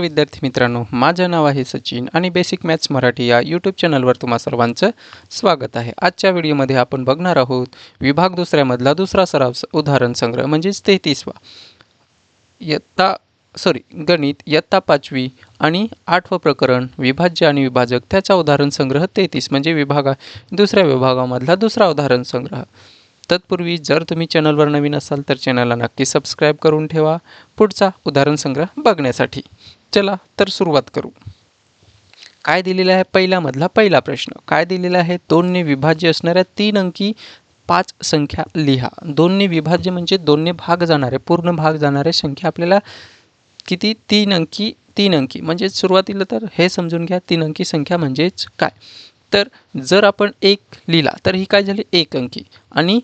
विद्यार्थी मित्रांनो माझं नाव आहे सचिन आणि बेसिक मॅथ्स मराठी या यूट्यूब चॅनलवर तुम्हा सर्वांचं स्वागत आहे. आजच्या व्हिडिओमध्ये आपण बघणार आहोत विभाग दुसऱ्यामधला दुसरा सराव उदाहरण संग्रह म्हणजेच तेहतीसवा. इयत्ता सॉरी गणित इयत्ता पाचवी आणि आठवं प्रकरण विभाज्य आणि विभाजक त्याचा उदाहरण संग्रह तेहतीस म्हणजे विभागा दुसऱ्या विभागामधला दुसरा उदाहरण संग्रह. तत्पूर्वी जर तुम्ही चॅनलवर नवीन असाल तर चॅनलला नक्की सबस्क्राईब करून ठेवा. पुढचा उदाहरण संग्रह बघण्यासाठी. चला तर सुरुवात करू. काय दिलेलं आहे पहिल्यामधला पहिला प्रश्न? काय दिलेला आहे दोनने विभाज्य असणाऱ्या तीन अंकी पाच संख्या लिहा. दोनने विभाज्य म्हणजे दोनने भाग जाणारे पूर्ण भाग जाणारे संख्या आपल्याला किती? तीन अंकी तीन अंकी. म्हणजे सुरुवातीला तर हे समजून घ्या तीन अंकी संख्या म्हणजेच काय? तर जर आपण एक लिहिला तर ही काय झाली? एक अंकी. आणि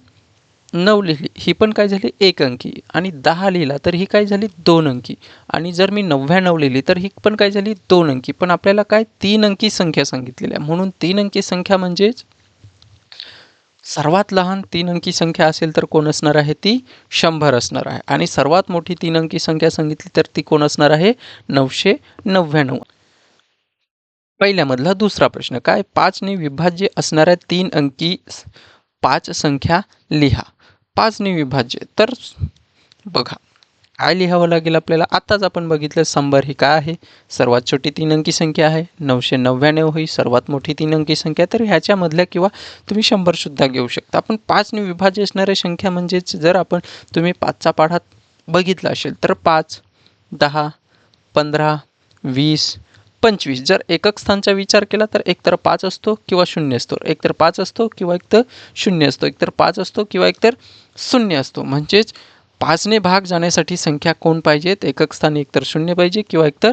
नऊ लिहिली ही पण काय झाली? एक अंकी. आणि दहा लिहिला तर ही काय झाली? दोन अंकी. आणि जर मी नव्याण्णव लिहिली तर ही पण काय झाली? दोन अंकी. पण आपल्याला काय? तीन अंकी संख्या सांगितलेली आहे म्हणून तीन अंकी संख्या म्हणजेच सर्वात लहान तीन अंकी संख्या असेल तर कोण असणार आहे? ती शंभर असणार आहे. आणि सर्वात मोठी तीन अंकी संख्या सांगितली तर ती कोण असणार आहे? नऊशे नव्याण्णव. पहिल्यामधला दुसरा प्रश्न. काय? पाचने विभाज्य असणाऱ्या तीन अंकी पाच संख्या लिहा. पाचने विभाज्य. तर बघा काय लिहावं लागेल आपल्याला. आत्ताच आपण बघितलं शंभर ही काय आहे? सर्वात छोटी तीन अंकी संख्या आहे. नऊशे नव्याण्णव ही सर्वात मोठी तीन अंकी संख्या. तर ह्याच्यामधल्या किंवा तुम्ही शंभरसुद्धा घेऊ शकता. आपण पाचने विभाज्य असणाऱ्या संख्या म्हणजेच जर आपण तुम्ही पाचचा पाढा बघितला असेल तर पाच दहा पंधरा वीस पंचवीस. जर एकक स्थानचा विचार केला तर एकतर पाच असतो किंवा शून्य असतो. एकतर पाच असतो किंवा एकतर शून्य असतो. एकतर पाच असतो किंवा एकतर शून्य असतो. म्हणजेच पाचने भाग जाण्यासाठी संख्या कोण पाहिजेत एकक स्थानी एकतर शून्य पाहिजे किंवा एकतर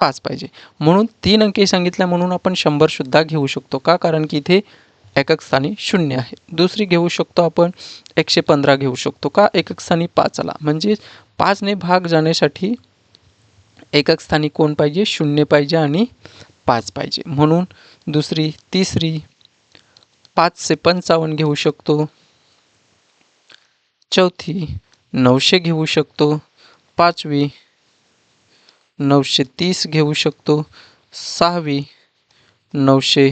पाच पाहिजे. म्हणून तीन अंकी सांगितल्या म्हणून आपण शंभरसुद्धा घेऊ शकतो का? कारण की इथे एकक स्थानी शून्य आहे. दुसरी घेऊ शकतो आपण एकशे पंधरा घेऊ शकतो का? एकक स्थानी पाच आला. पाचने भाग जाण्यासाठी एकक स्थानी कोण पाहिजे? शून्य पाहिजे आणि पाच पाहिजे. म्हणून दुसरी तिसरी पाचशे पंचावन्न घेऊ शकतो. चौथी नऊशे घेऊ शकतो. पाचवी नऊशे तीस घेऊ शकतो. सहावी नऊशे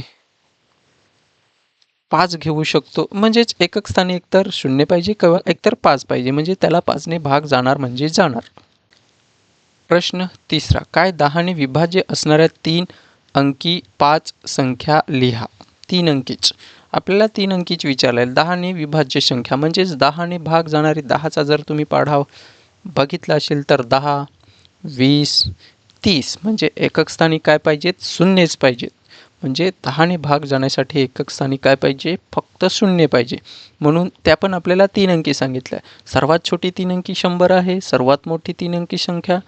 पाच घेऊ शकतो. म्हणजेच एकक स्थानी एकतर शून्य पाहिजे किंवा एकतर पाच पाहिजे. म्हणजे त्याला पाचने भाग जाणार म्हणजे जाणार. प्रश्न तिसरा. काय दहाने विभाज्य असणाऱ्या तीन अंकी पाच संख्या लिहा. तीन अंकीच. आपल्याला तीन अंकीच विचारलं आहे दहाने विभाज्य संख्या म्हणजेच दहाने भाग जाणारी दहाचा जर तुम्ही पाढाव बघितला असेल तर दहा वीस तीस म्हणजे एकक स्थानी काय पाहिजेत? शून्यच पाहिजेत. म्हणजे दहाने भाग जाण्यासाठी एकक स्थानी काय पाहिजे? फक्त शून्य पाहिजे. म्हणून त्या पण आपल्याला तीन अंकी सांगितल्या. सर्वात छोटी तीन अंकी शंभर आहे. सर्वात मोठी तीन अंकी संख्या.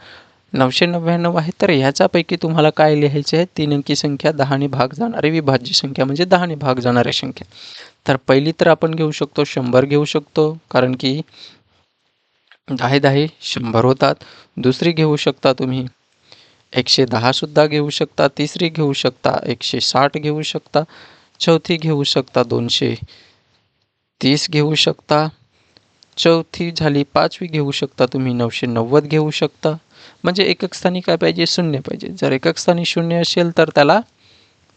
नऊशे नव्याण्णव आहे. तर ह्याच्यापैकी तुम्हाला काय लिहायचे आहे? तीन अंकी संख्या दहाने भाग जाणारी विभाज्य संख्या म्हणजे दहाने भाग जाणाऱ्या संख्या. तर पहिली तर आपण घेऊ शकतो शंभर घेऊ शकतो कारण की दहा दहा शंभर होतात. दुसरी घेऊ शकता तुम्ही एकशे दहासुद्धा घेऊ शकता. तिसरी घेऊ शकता एकशे साठ घेऊ शकता. चौथी घेऊ शकता दोनशे तीस घेऊ शकता. चौथी झाली पाचवी घेऊ शकता तुम्ही नऊशे नव्वद घेऊ शकता. म्हणजे एकक स्थानी काय पाहिजे? शून्य पाहिजे. जर एकक स्थानी शून्य असेल तर त्याला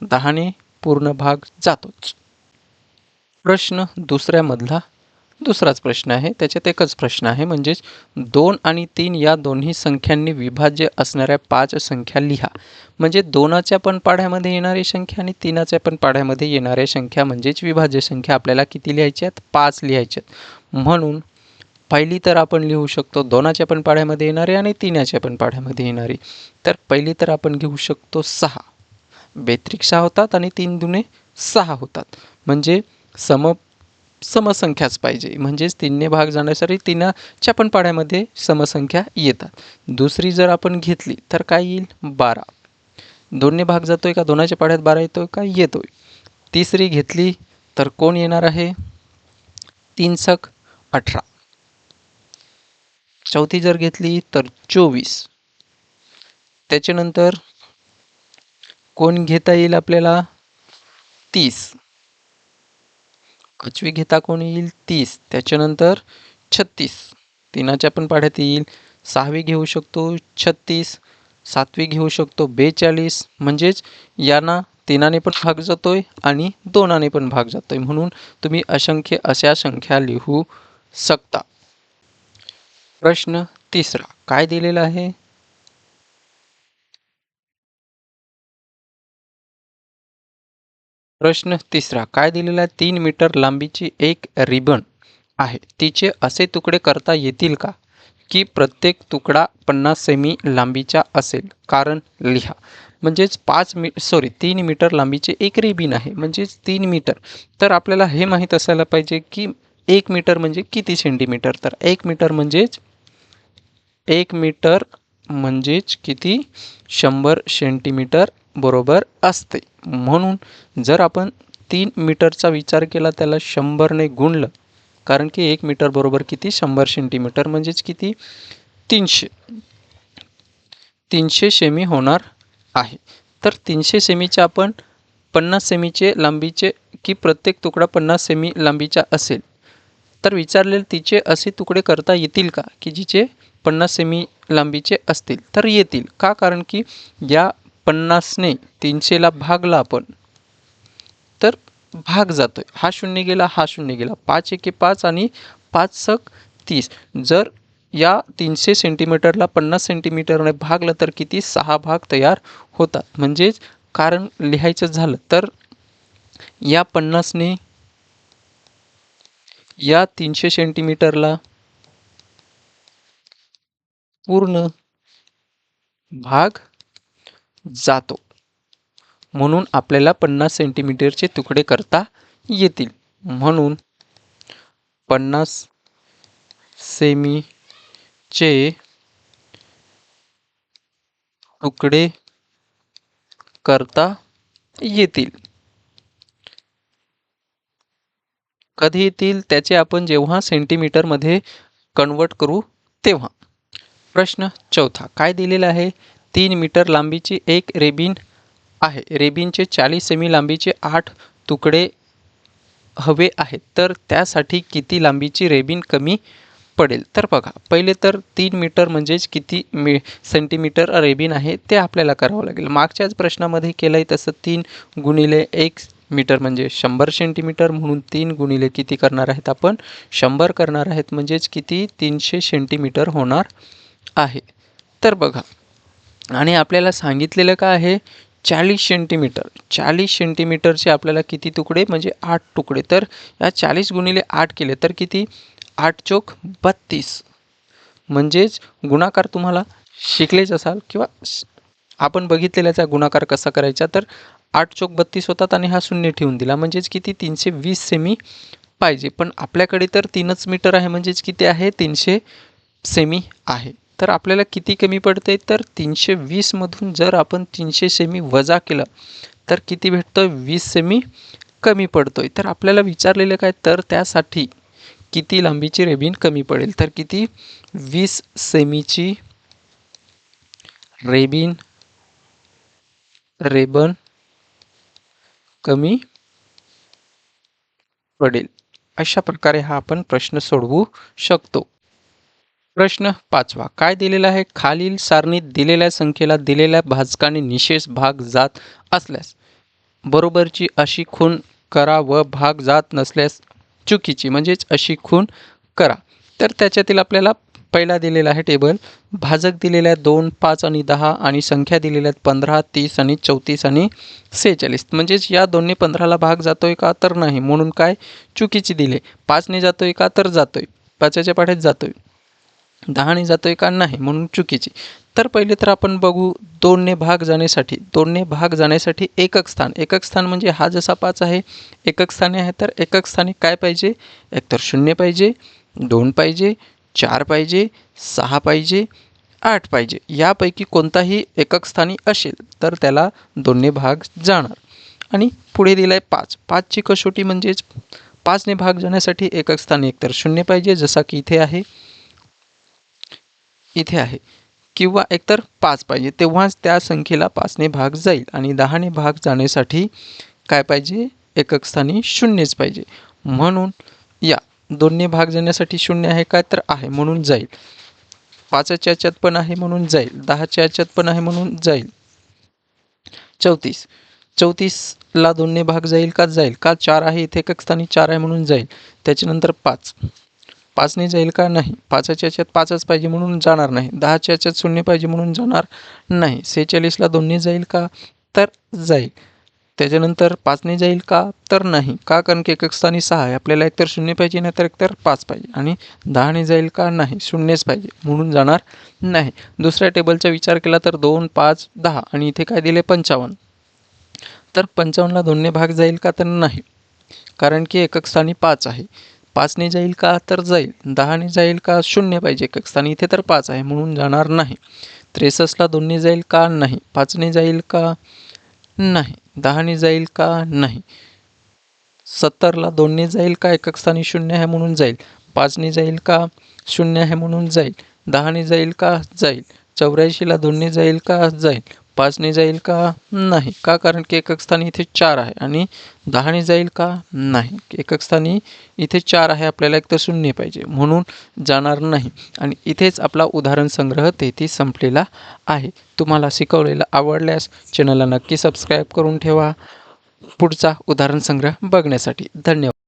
दहाने पूर्ण भाग जातोच. प्रश्न दुसऱ्यामधला दुसराच प्रश्न आहे. त्याच्यात एकच प्रश्न आहे म्हणजेच दोन आणि तीन या दोन्ही संख्यांनी विभाज्य असणाऱ्या पाच संख्या लिहा. म्हणजे दोनाच्या पण पाढ्यामध्ये येणारी संख्या आणि तीनाच्या पण पाढ्यामध्ये येणाऱ्या संख्या म्हणजेच विभाज्य संख्या आपल्याला किती लिहायच्या आहेत? पाच लिहायच्या आहेत. म्हणून पहिली तर आपण लिहू शकतो दोनाच्या पण पाढ्यामध्ये येणारी आणि तिन्याच्या पण पाढ्यामध्ये येणारी. तर पहिली तर आपण घेऊ शकतो सहा. बेत्रिक सहा होतात आणि तीन दुने सहा होतात. म्हणजे सम समसंख्याच पाहिजे. म्हणजेच तीनने भाग जाण्यासाठी तिनाच्या पण पाढ्यामध्ये समसंख्या येतात. दुसरी जर आपण घेतली तर काय येईल? बारा. दोन्ही भाग जातोय का? दोनाच्या पाढ्यात बारा येतोय का? येतोय. तिसरी घेतली तर कोण येणार आहे? तीन सक अठरा. चौथी जर घेतली तर चोवीस. त्याच्यानंतर कोण घेता येईल आपल्याला? तीस. पाचवी घेता कोण येईल? तीस. त्याच्यानंतर छत्तीस. तिनाच्या पण पाढ्यात येईल. सहावी घेऊ शकतो छत्तीस. सातवी घेऊ शकतो बेचाळीस. म्हणजेच यांना तीनाने पण भाग जातोय आणि दोनाने पण भाग जातोय. म्हणून तुम्ही असंख्य अशा संख्या लिहू शकता. प्रश्न तिसरा. काय दिलेला आहे? प्रश्न तिसरा. काय दिलेला आहे? तीन मीटर लांबीची एक रिबन आहे. तिचे असे तुकडे करता येतील का? की प्रत्येक तुकडा पन्नास सेमी लांबीचा असेल. कारण लिहा. म्हणजेच पाच मी सॉरी तीन मीटर लांबीचे एक रिबीन आहे. म्हणजेच तीन मीटर. तर आपल्याला हे माहीत असायला पाहिजे की एक मीटर म्हणजे किती सेंटीमीटर तर एक मीटर म्हणजेच एक मीटर म्हणजेच किती? शंभर सेंटीमीटर बरोबर असते. म्हणून जर आपण तीन मीटरचा विचार केला त्याला शंभरने गुणलं कारण की एक मीटर बरोबर किती? शंभर सेंटीमीटर म्हणजेच किती? तीनशे. तीनशे सेमी होणार आहे. तर तीनशे सेमीचे आपण पन्नास सेमीचे लांबीचे की प्रत्येक तुकडा पन्नास सेमी लांबीचा असेल तर विचारलेले तिचे असे तुकडे करता येतील का? की जिचे पन्नास सेमी लांबीचे असतील तर येतील. का? कारण की या पन्नासने तीनशेला भागला आपण तर भाग जातोय. हा शून्य गेला हा शून्य गेला. पाच एके पाच आणि पाच सक तीस. जर या तीनशे सेंटीमीटरला पन्नास सेंटीमीटरने भागलं तर किती? सहा भाग तयार होतात. म्हणजेच कारण लिहायचं झालं तर या पन्नासने या तीनशे सेंटीमीटरला पूर्ण भाग जातो. म्हणून आपल्याला पन्नास सेंटीमीटरचे तुकडे करता येतील. म्हणून पन्नास सेमीचे तुकडे करता येतील. कधी येतील त्याचे आपण जेव्हा सेंटीमीटरमध्ये कन्वर्ट करू तेव्हा. प्रश्न चौथा. काय दिलेला आहे? तीन मीटर लांबीची एक रेबिन आहे. रेबिनचे चाळीस सेमी लांबीचे आठ तुकडे हवे आहेत. तर त्यासाठी किती लांबीची रेबिन कमी पडेल? तर बघा पहिले तर तीन मीटर म्हणजेच किती मी सेंटीमीटर रेबिन आहे ते आपल्याला करावं लागेल. मागच्याच प्रश्नामध्ये केलं आहे तसं तीन गुणिले एक मीटर म्हणजे शंभर सेंटीमीटर म्हणून तीन गुणिले किती करणार आहेत आपण? शंभर करणार आहेत म्हणजेच किती? तीनशे सेंटीमीटर होणार आहे. तर बघा आणि आपल्याला सांगितलेलं काय आहे? चाळीस सेंटीमीटर चाळीस सेंटीमीटरचे आपल्याला किती तुकडे? म्हणजे आठ तुकडे. तर या चाळीस गुणिले आठ केले तर किती? आठ चोक बत्तीस. म्हणजेच गुणाकार तुम्हाला शिकलेच असाल किंवा आपण बघितलेल्याचा गुणाकार कसा करायचा? तर आठ चोक बत्तीस होतात आणि हा शून्य ठेवून दिला. म्हणजेच किती? तीनशे वीस सेमी पाहिजे. पण आपल्याकडे तर तीनच मीटर आहे. म्हणजेच किती आहे? तीनशे सेमी आहे. तर आपल्याला किती कमी पडते तर तीनशे वीसमधून जर आपण तीनशे सेमी वजा केलं तर किती भेटतं वीस सेमी कमी पडतोय. तर आपल्याला विचारलेलं काय? तर त्यासाठी किती लांबीची रेबीन कमी पडेल? तर किती? वीस सेमीची रेबीन रेबन कमी पडेल. अशा प्रकारे हा आपण प्रश्न सोडवू शकतो. प्रश्न पाचवा. काय दिलेला आहे? खालील सारणीत दिलेल्या संख्येला दिलेल्या भाजकाने निशेष भाग जात असल्यास. बरोबरची अशी खूण करा व भाग जात नसल्यास चुकीची म्हणजेच अशी खूण करा. तर त्याच्यातील आपल्याला पहिला दिलेला आहे टेबल. भाजक दिलेल्या दोन पाच आणि दहा आणि संख्या दिलेल्या आहेत पंधरा तीस आणि चौतीस आणि सेहेचाळीस. म्हणजेच या दोन्ही पंधराला भाग जातोय का तर नाही. म्हणून काय? चुकीची दिले. पाचने जातोय का तर जातोय. पाचाच्या पाठ्यात जातोय दहाने जातोय का नाही म्हणून चुकीची. तर पहिले तर आपण बघू दोनने भाग जाण्यासाठी. दोनने भाग जाण्यासाठी एकक स्थान. एकक स्थान म्हणजे हा जसा पाच आहे एकक स्थानी आहे तर एकक स्थानी काय पाहिजे? एकतर शून्य पाहिजे दोन पाहिजे चार पाहिजे सहा पाहिजे आठ पाहिजे. यापैकी कोणताही एकक स्थानी असेल तर त्याला दोन्ही भाग जाणार. आणि पुढे दिला आहे पाच. पाचची कसोटी म्हणजेच पाचने भाग जाण्यासाठी एकक स्थानी एकतर शून्य पाहिजे जसा की इथे आहे इथे आहे. किंवा एकतर पाच पाहिजे. तेव्हाच त्या संख्येला पाचने भाग जाईल आणि दहाने भाग जाण्यासाठी काय पाहिजे? एकक स्थानी शून्यच पाहिजे. म्हणून या दोन्ही भाग जाण्यासाठी शून्य आहे काय तर आहे म्हणून जाईल. पाचच्या याच्यात पण आहे म्हणून जाईल. दहाच्या याच्यात पण आहे म्हणून जाईल. चौतीस. चौतीसला दोनने भाग जाईल का? जाईल. का चार आहे? इथे एकक स्थानी चार आहे म्हणून जाईल. त्याच्यानंतर पाच. पाचने जाईल का? नाही. पाचाच्या याच्यात पाचच पाहिजे म्हणून जाणार नाही. दहाच्या याच्यात शून्य पाहिजे म्हणून जाणार नाही. सेहेचाळीसला दोन्ही जाईल का? तर जाईल. त्याच्यानंतर पाचने जाईल का? तर नाही. का? कारण की एकक स्थानी सहा आहे. आपल्याला एकतर शून्य पाहिजे नाही तर एकतर पाच पाहिजे. आणि दहाने जाईल का? नाही. शून्यच पाहिजे म्हणून जाणार नाही. दुसऱ्या टेबलचा विचार केला तर दोन पाच दहा. आणि इथे काय दिले? पंचावन्न. तर पंचावन्नला दोन्ही भाग जाईल का? तर नाही. कारण की एकक स्थानी पाच आहे. पाचने जाईल का तर जाईल. दहाने जाईल का शून्य पाहिजे. एकक स्थानी इथे तर पाच आहे म्हणून जाणार नाही. त्रेसष्टला दोनने जाईल का नाही. पाचने जाईल का नाही. दहाने जाईल का नाही. सत्तरला दोनने जाईल का? एकक स्थानी शून्य आहे म्हणून जाईल. पाचने जाईल का? शून्य आहे म्हणून जाईल. दहाने जाईल का? जाईल. चौऱ्याऐंशीला दोनने जाईल का? जाईल. पाचने जाईल का? नाही. का? कारण की एकक स्थानी इथे चार आहे आणि दहाने जाईल का? नाही. एकक स्थानी इथे चार आहे आपल्याला एक तर शून्य पाहिजे. म्हणून जाणार नाही. आणि इथेच आपला उदाहरण संग्रह तेथे संपलेला आहे. तुम्हाला शिकवलेलं आवडल्यास चॅनलला नक्की सबस्क्राईब करून ठेवा. पुढचा उदाहरण संग्रह बघण्यासाठी धन्यवाद.